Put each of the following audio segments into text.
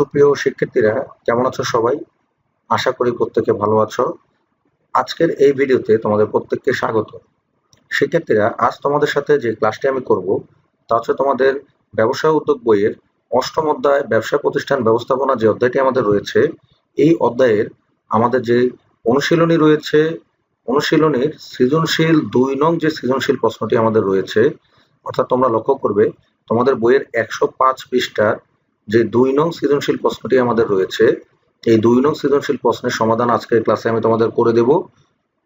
সুপ্রিয় শিক্ষার্থীরা, কেমন আছো সবাই? আশা করি প্রত্যেকে ভালো আছো। আজকের এই ভিডিওতে তোমাদের প্রত্যেককে স্বাগত। শিক্ষার্থীরা, আজ তোমাদের সাথে যে ক্লাসটি আমি করব, তা হচ্ছে তোমাদের ব্যবসা উদ্যোগ বইয়ের অষ্টম অধ্যায় ব্যবসা প্রতিষ্ঠান ব্যবস্থাপনা যে অধ্যায়টি আমাদের রয়েছে, এই অধ্যায়ের আমাদের যে অনুশীলনী রয়েছে, অনুশীলনীর সৃজনশীল দুই নং যে সৃজনশীল প্রশ্নটি আমাদের রয়েছে, অর্থাৎ তোমরা লক্ষ্য করবে, তোমাদের বইয়ের একশো পাঁচ পৃষ্ঠার যে দুই নং সৃজনশীল প্রশ্নটি আমাদের রয়েছে, এই দুই নং সৃজনশীল প্রশ্নের সমাধান আজকের ক্লাসে আমি তোমাদের করে দেব।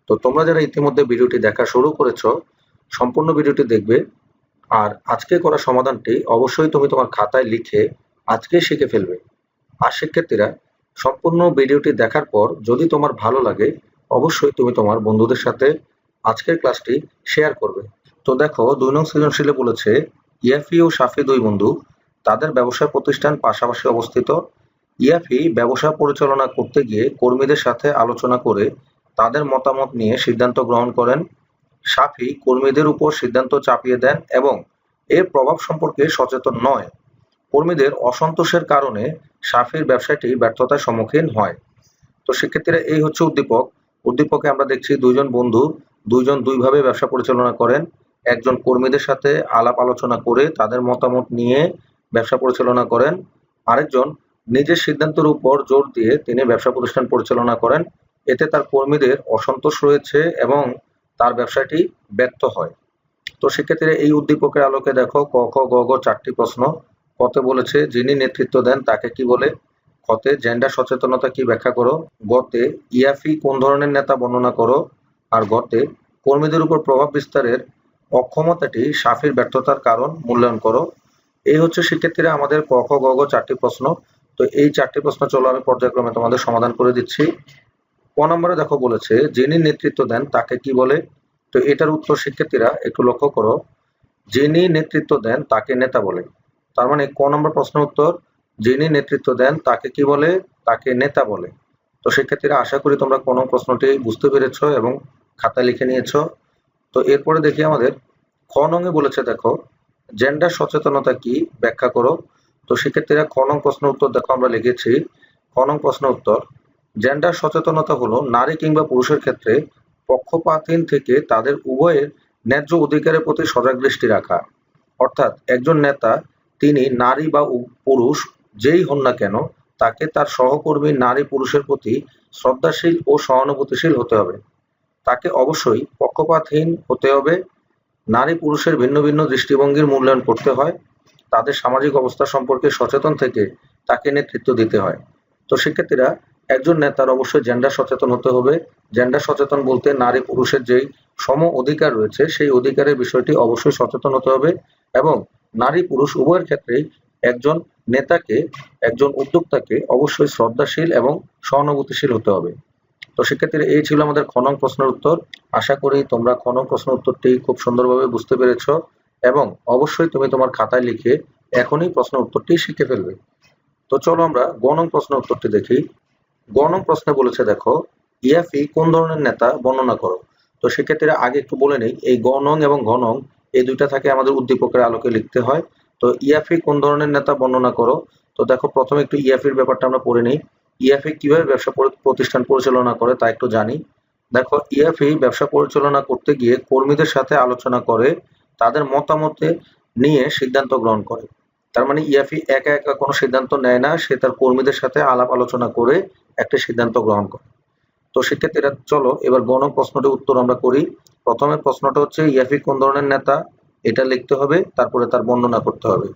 তো তোমরা যারা ইতিমধ্যে ভিডিওটি দেখা শুরু করেছ, সম্পূর্ণ ভিডিওটি দেখবে। আর আজকে করা সমাধানটি অবশ্যই তুমি তোমার খাতায় লিখে আজকে শিখে ফেলবে। আর শিক্ষার্থীরা, সম্পূর্ণ ভিডিওটি দেখার পর যদি তোমার ভালো লাগে, অবশ্যই তুমি তোমার বন্ধুদের সাথে আজকের ক্লাসটি শেয়ার করবে। তো দেখো, দুই নং সৃজনশীলে বলেছে, ইয়াফি ও সাফি দুই বন্ধু তাদের ব্যবসা প্রতিষ্ঠান পাশাপাশি অবস্থিত ইয়াফি ব্যবসা পরিচালনা করতে গিয়ে কর্মীদের সাথে আলোচনা করে তাদের মতামত নিয়ে সিদ্ধান্ত গ্রহণ করেন। সাফি কর্মীদের উপর সিদ্ধান্ত চাপিয়ে দেন এবং এর প্রভাব সম্পর্কে সচেতন নয়। কর্মীদের অসন্তোষের কারণে সাফির ব্যবসাটি ব্যর্থতার সম্মুখীন হয়। তো সেক্ষেত্রে এই হচ্ছে উদ্দীপক। উদ্দীপকে আমরা দেখছি দুইজন বন্ধু, দুইজন দুইভাবে ব্যবসা পরিচালনা করেন। একজন কর্মীদের সাথে আলাপ আলোচনা করে তাদের মতামত নিয়ে ব্যবসা পরিচালনা করেন। আরেকজন নিজের সিদ্ধান্তের উপর জোর দিয়ে তিনি ব্যবসা প্রতিষ্ঠান পরিচালনা করেন। এতে তার কর্মীদের অসন্তোষ রয়েছে এবং তার ব্যবসাটি ব্যর্থ হয়। তো সেক্ষেত্রে এই উদ্দীপকের আলোকে দেখো, ক, খ, গ গ চারটি প্রশ্ন। কতে বলেছে, যিনি নেতৃত্ব দেন তাকে কি বলে? খতে জেন্ডার সচেতনতা কি ব্যাখ্যা করো? গতে ইয়াফি কোন ধরনের নেতা বর্ণনা করো? আর গতে কর্মীদের উপর প্রভাব বিস্তারের অক্ষমতাটি সাফির ব্যর্থতার কারণ মূল্যায়ন করো। এই হচ্ছে শিক্ষার্থীরা আমাদের ক, খ, গ চারটি প্রশ্ন। তো এই চারটি প্রশ্ন চলো আমি পর্যায়ক্রমে তোমাদের সমাধান করে দিচ্ছি। ক নম্বরে দেখো বলেছে, যিনি নেতৃত্ব দেন তাকে কি বলে? তো এটার উত্তর শিক্ষার্থীরা একটু লক্ষ্য করো। যিনি নেতৃত্ব দেন তাকে নেতা বলে। তার মানে ক নম্বর প্রশ্ন উত্তর, যিনি নেতৃত্ব দেন তাকে কি বলে? তাকে নেতা বলে। তো শিক্ষার্থীরা আশা করি তোমরা কোন প্রশ্নটি বুঝতে পেরেছ এবং খাতায় লিখে নিয়েছো। তো এরপরে দেখি আমাদের, খ নঙে বলেছে দেখো জেন্ডার সচেতনতা কি? ব্যাখ্যা করো। তো শিক্ষার্থীরা খ নং প্রশ্ন উত্তর দেখো, আমরা লিখেছি। খ নং প্রশ্ন উত্তর জেন্ডার সচেতনতা হলো নারী কিংবা পুরুষের ক্ষেত্রে পক্ষপাতহীন থেকে তাদের উভয়ের ন্যায্য অধিকারের প্রতি সজাগ দৃষ্টি রাখা। অর্থাৎ একজন নেতা, তিনি নারী বা পুরুষ, যেই হন না কেন, তাকে তার সহকর্মী নারী পুরুষের প্রতি শ্রদ্ধাশীল ও সহানুভূতিশীল হতে হবে। তাকে অবশ্যই পক্ষপাতহীন হতে হবে। নারী পুরুষের ভিন্ন ভিন্ন দৃষ্টিভঙ্গির মূল্যায়ন করতে হয়, তাদের সামাজিক অবস্থা সম্পর্কে সচেতন থেকে তাকে নেতৃত্ব দিতে হয়। তো শিক্ষার্থীরা একজন নেতার অবশ্যই জেন্ডার সচেতন হতে হবে। জেন্ডার সচেতন বলতে নারী পুরুষের যেই সম অধিকার রয়েছে, সেই অধিকারের বিষয়টি অবশ্যই সচেতন হতে হবে এবং নারী পুরুষ উভয়ের ক্ষেত্রেই একজন নেতাকে, একজন উদ্যোক্তাকে অবশ্যই শ্রদ্ধাশীল এবং সহানুভূতিশীল হতে হবে। তো শিক্ষার্থীরা এই ছিল আমাদের খনং প্রশ্নের উত্তর। আশা করি তোমরা খনং প্রশ্ন উত্তরটি খুব সুন্দরভাবে বুঝতে পেরেছ এবং অবশ্যই তুমি তোমার খাতায় লিখে এখনই প্রশ্ন উত্তরটি শিখে ফেলবে। তো চলো আমরা গণং প্রশ্ন উত্তরটি দেখি। গণং প্রশ্নে বলেছে, দেখো ইয়াফি কোন ধরনের নেতা বর্ণনা করো? তো সেক্ষেত্রে আগে একটু বলে নেই, এই গণং এবং ঘনং এই দুইটা থাকে আমাদের উদ্দীপকের আলোকে লিখতে হয়। তো ইয়াফি কোন ধরনের নেতা বর্ণনা করো? তো দেখো, প্রথমে একটু ইয়াফির ব্যাপারটা আমরা পড়ে নিই। ইয়াফি কীভাবে ব্যবসা প্রতিষ্ঠান পরিচালনা করে তা একটু জানি। দেখো ইয়াফি ব্যবসা পরিচালনা করতে গিয়ে কর্মীদের সাথে আলোচনা করে, তাদের মতামতে নিয়ে সিদ্ধান্ত গ্রহণ করে। তার মানে ইয়াফি একা একা কোনো সিদ্ধান্ত নেয় না, সে তার কর্মীদের সাথে আলাপ আলোচনা করে একটা সিদ্ধান্ত গ্রহণ করে। তো সেক্ষেত্রে এটা চলো, এবার গণ প্রশ্নটি উত্তর আমরা করি। প্রথমে প্রশ্নটা হচ্ছে ইয়াফি কোন ধরনের নেতা? এটা লিখতে হবে, তারপরে তার বর্ণনা করতে হবে।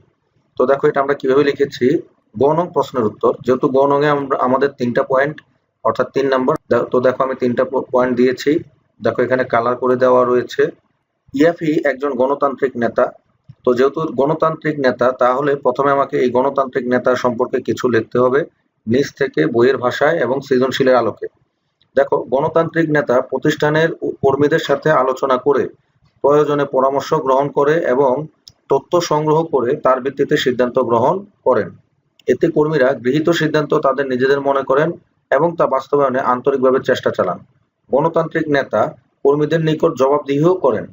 তো দেখো, এটা আমরা কীভাবে লিখেছি? গণ প্রশ্নের উত্তর। যেহেতু গণঙে আমরা, আমাদের তিনটা পয়েন্ট অর্থাৎ তিন নাম্বার তো দেখো আমি তিনটা পয়েন্ট দিয়েছি। দেখো এখানে কালার করে দেওয়া রয়েছে। ইয়াফি একজন গণতান্ত্রিক নেতা। তো যেহেতু গণতান্ত্রিক নেতা, তাহলে প্রথমে আমাকে এই গণতান্ত্রিক নেতা সম্পর্কে কিছু লিখতে হবে নিজ থেকে বইয়ের ভাষায় এবং সৃজনশীলের আলোকে। দেখো, গণতান্ত্রিক নেতা প্রতিষ্ঠানের কর্মীদের সাথে আলোচনা করে, প্রয়োজনে পরামর্শ গ্রহণ করে এবং তথ্য সংগ্রহ করে তার ভিত্তিতে সিদ্ধান্ত গ্রহণ করেন। এতে কর্মীরা গৃহীত সিদ্ধান্ত তাদের নিজেদের মনে করেন এবং তা বাস্তবায়নে আন্তরিকভাবে চেষ্টা চালান। গণতান্ত্রিক নেতা কর্মীদের নিকট জবাবদিহিও করেন।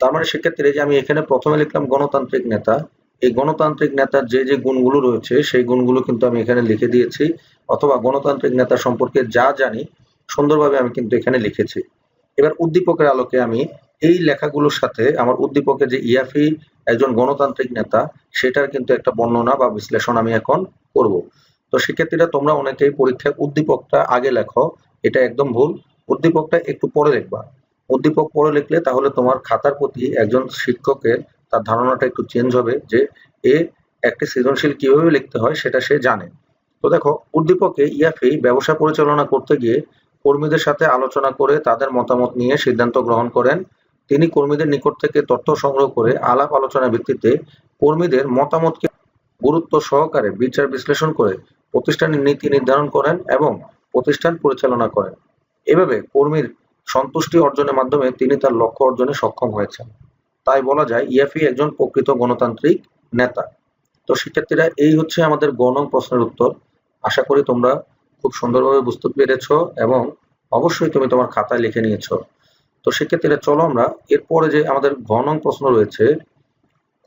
তার মানে সেক্ষেত্রে যে আমি এখানে প্রথমে লিখলাম গণতান্ত্রিক নেতা, এই গণতান্ত্রিক নেতার যে যে গুণগুলো রয়েছে, সেই গুণগুলো কিন্তু আমি এখানে লিখে দিয়েছি, অথবা গণতান্ত্রিক নেতা সম্পর্কে যা জানি, সুন্দরভাবে আমি কিন্তু এখানে লিখেছি। এবার উদ্দীপকের আলোকে আমি এই লেখাগুলোর সাথে আমার উদ্দীপকে যে ইয়াফি একজন গণতান্ত্রিক নেতা, সেটার কিন্তু একটা বর্ণনা বা বিশ্লেষণ আমি এখন করব। তো শিক্ষার্থীরা তোমরা অনেকেই পরীক্ষায় উদ্দীপকটা আগে লেখো, এটা একদম ভুল। উদ্দীপকটা একটু পরে লিখবা। উদ্দীপক পরে লিখলে তাহলে তোমার খাতার প্রতি একজন শিক্ষকের তার ধারণাটা একটু চেঞ্জ হবে যে এ একটি সৃজনশীল কীভাবে লিখতে হয় সেটা সে জানে। তো দেখো, উদ্দীপকে ইয়াফি ব্যবসা পরিচালনা করতে গিয়ে কর্মীদের সাথে আলোচনা করে তাদের মতামত নিয়ে সিদ্ধান্ত গ্রহণ করেন তিনি কর্মীদের নিকট থেকে তথ্য সংগ্রহ করে আলাপ আলোচনার ভিত্তিতে কর্মীদের মতামতকে গুরুত্ব সহকারে বিচার বিশ্লেষণ করে প্রতিষ্ঠানের নীতি নির্ধারণ করেন এবং প্রতিষ্ঠান পরিচালনা করেন। এভাবে কর্মীর সন্তুষ্টি অর্জনের মাধ্যমে তিনি তার লক্ষ্য অর্জনে সক্ষম হয়েছেন। তাই বলা যায়, ইয়াফি একজন প্রকৃত গণতান্ত্রিক নেতা। তো শিক্ষার্থীরা, এই হচ্ছে আমাদের গণ প্রশ্নের উত্তর। আশা করি তোমরা খুব সুন্দরভাবে বুঝতে পেরেছ এবং অবশ্যই তুমি তোমার খাতায় লিখে নিয়েছো। তো সেক্ষেত্রে চলো আমরা, এরপরে যে আমাদের ঘন প্রশ্ন রয়েছে,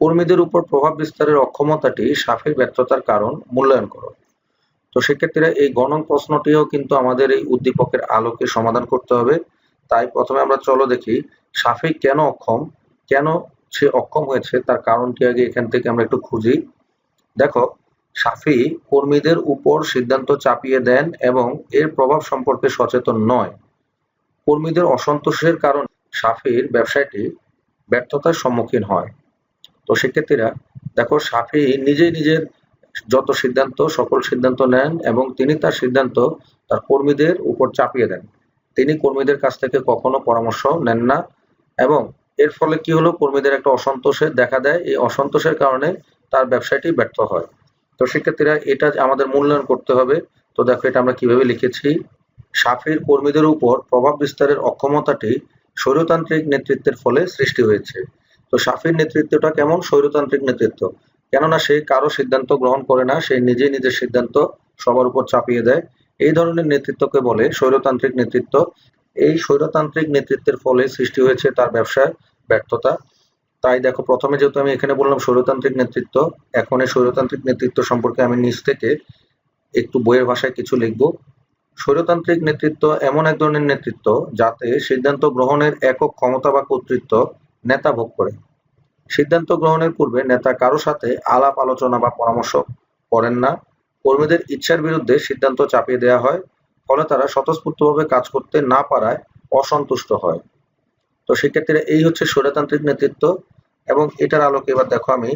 কর্মীদের উপর প্রভাব বিস্তারের অক্ষমতাটি সাফের ব্যর্থতার কারণ মূল্যায়ন করো। তো সেক্ষেত্রে এই গণন প্রশ্নটিও কিন্তু আমাদের এই উদ্দীপকের আলোকে সমাধান করতে হবে। তাই প্রথমে আমরা চলো দেখি, সাফি কেন অক্ষম? কেন সে অক্ষম হয়েছে? তার কারণটি আগে এখান থেকে আমরা একটু খুঁজি। দেখো, সাফি কর্মীদের উপর সিদ্ধান্ত চাপিয়ে দেন এবং এর প্রভাব সম্পর্কে সচেতন নয়। কর্মীদের অসন্তোষের কারণ সাফির ব্যবসায়টি ব্যর্থতার সম্মুখীন হয়। তো শিক্ষার্থীরা দেখো, সাফি নিজেই নিজের যত সিদ্ধান্ত, সকল সিদ্ধান্ত নেন এবং তিনি তার সিদ্ধান্ত তার কর্মীদের উপর চাপিয়ে দেন। তিনি কর্মীদের কাছ থেকে কখনো পরামর্শ নেন না এবং এর ফলে কি হলো? কর্মীদের একটা অসন্তোষের দেখা দেয়। এই অসন্তোষের কারণে তার ব্যবসায়টি ব্যর্থ হয়। তো শিক্ষার্থীরা এটা আমাদের মূল্যায়ন করতে হবে। তো দেখো, এটা আমরা কীভাবে লিখেছি? সাফির কর্মীদের উপর প্রভাব বিস্তারের অক্ষমতাটি স্বৈরতান্ত্রিক নেতৃত্বের ফলে সৃষ্টি হয়েছে। তো সাফির নেতৃত্বটা কেমন স্বৈরতান্ত্রিক নেতৃত্ব? কেননা সে কারও সিদ্ধান্ত গ্রহণ করে না, সে নিজে নিজের সিদ্ধান্ত সবার উপর চাপিয়ে দেয়। এই ধরনের নেতৃত্বকে বলে স্বৈরতান্ত্রিক নেতৃত্ব। এই স্বৈরতান্ত্রিক নেতৃত্বের ফলে সৃষ্টি হয়েছে তার ব্যবসায় ব্যর্থতা। তাই দেখো, প্রথমে যেহেতু আমি এখানে বললাম স্বৈরতান্ত্রিক নেতৃত্ব, এখন এই স্বৈরতান্ত্রিক নেতৃত্ব সম্পর্কে আমি নিজ থেকে একটু বইয়ের ভাষায় কিছু লিখব। স্বৈরতান্ত্রিক নেতৃত্ব এমন এক ধরনের নেতৃত্ব যাতে সিদ্ধান্ত গ্রহণের একক ক্ষমতা বা কর্তৃত্ব নেতা ভোগ করে। সিদ্ধান্ত গ্রহণের পূর্বে নেতা কারও সাথে আলাপ, আলোচনা বা পরামর্শ করেন না। কর্মীদের ইচ্ছার বিরুদ্ধে সিদ্ধান্ত চাপিয়ে দেওয়া হয়, ফলে তারা স্বতঃস্ফূর্তভাবে কাজ করতে না পারায় অসন্তুষ্ট হয়। তো সেক্ষেত্রে এই হচ্ছে স্বৈরতান্ত্রিক নেতৃত্ব এবং এটার আলোকে এবার দেখো আমি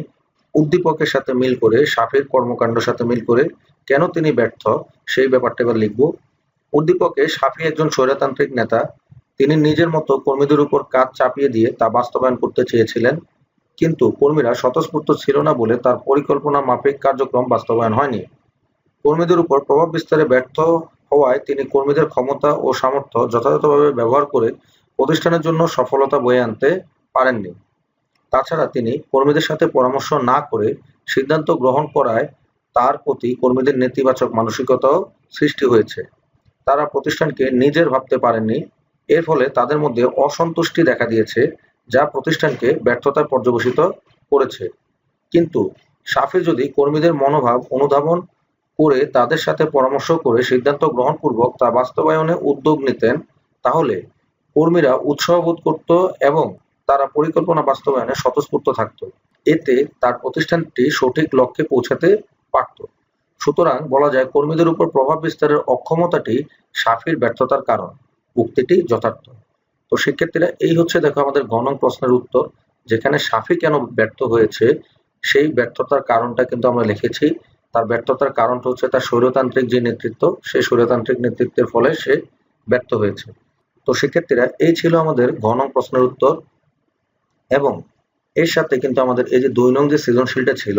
উদ্দীপকের সাথে মিল করে, সাফির কর্মকাণ্ডের সাথে মিল করে কেন তিনি ব্যর্থ সেই ব্যাপারটা এবার লিখব। উদ্দীপকে সাফি একজন স্বৈরতান্ত্রিক নেতা, তিনি নিজের মতো কর্মীদের উপর কাজ চাপিয়ে দিয়ে তা বাস্তবায়ন করতে চেয়েছিলেন, কিন্তু কর্মীরা স্বতঃস্ফূর্ত ছিল না বলে তার পরিকল্পনা মাফিক কার্যক্রম বাস্তবায়ন হয়নি। কর্মীদের উপর প্রভাব বিস্তারে ব্যর্থ হওয়ায় তিনি কর্মীদের ক্ষমতা ও সামর্থ্য যথাযথভাবে ব্যবহার করে প্রতিষ্ঠানের জন্য সফলতা বয়ে আনতে পারেননি। তাছাড়া তিনি কর্মীদের সাথে পরামর্শ না করে সিদ্ধান্ত গ্রহণ করায় তার প্রতি কর্মীদের নেতিবাচক মানসিকতাও সৃষ্টি হয়েছে। তারা প্রতিষ্ঠানকে নিজের ভাবতে পারেননি। এর ফলে তাদের মধ্যে অসন্তুষ্টি দেখা দিয়েছে, যা প্রতিষ্ঠানকে ব্যর্থতায় পর্যবেসিত করেছে। কিন্তু সাফে যদি কর্মীদের মনোভাব অনুধাবন করে তাদের সাথে পরামর্শ করে সিদ্ধান্ত গ্রহণপূর্বক তা বাস্তবায়নে উদ্যোগ নিতেন, তাহলে কর্মীরা উৎসাহ বোধ করত এবং তারা পরিকল্পনা বাস্তবায়নে স্বতঃস্ফূর্ত থাকত। এতে তার প্রতিষ্ঠানটি সঠিক লক্ষ্যে পৌঁছাতে পারত। সুতরাং বলা যায় কর্মীদের উপর প্রভাব বিস্তারের অক্ষমতাটি সাফির ব্যর্থতার কারণ, উক্তিটি যথার্থ। তো শিক্ষার্থীরা এই হচ্ছে দেখো আমাদের গণন প্রশ্নের উত্তর, যেখানে সাফি কেন ব্যর্থ হয়েছে, সেই ব্যর্থতার কারণটা কিন্তু আমরা লিখেছি। তার ব্যর্থতার কারণটা হচ্ছে তার স্বৈরতান্ত্রিক যে নেতৃত্ব সেই স্বৈরতান্ত্রিক নেতৃত্বের ফলে সে ব্যর্থ হয়েছে। তো শিক্ষার্থীরা এই ছিল আমাদের গণন প্রশ্নের উত্তর। এবং এর সাথে কিন্তু আমাদের এই যে দুই নং যে সৃজনশীলটা ছিল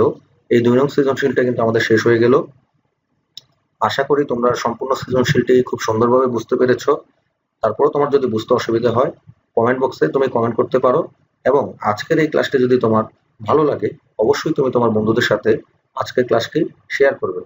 এই দুই নং সৃজনশীলটা কিন্তু আমাদের শেষ হয়ে গেল। আশা করি তোমরা সম্পূর্ণ সৃজনশীলটি খুব সুন্দরভাবে বুঝতে পেরেছ। তারপরও তোমার যদি বুঝতে অসুবিধা হয় কমেন্ট বক্সে তুমি কমেন্ট করতে পারো এবং আজকের এই ক্লাসটি যদি তোমার ভালো লাগে, অবশ্যই তুমি তোমার বন্ধুদের সাথে আজকের ক্লাসটি শেয়ার করবে।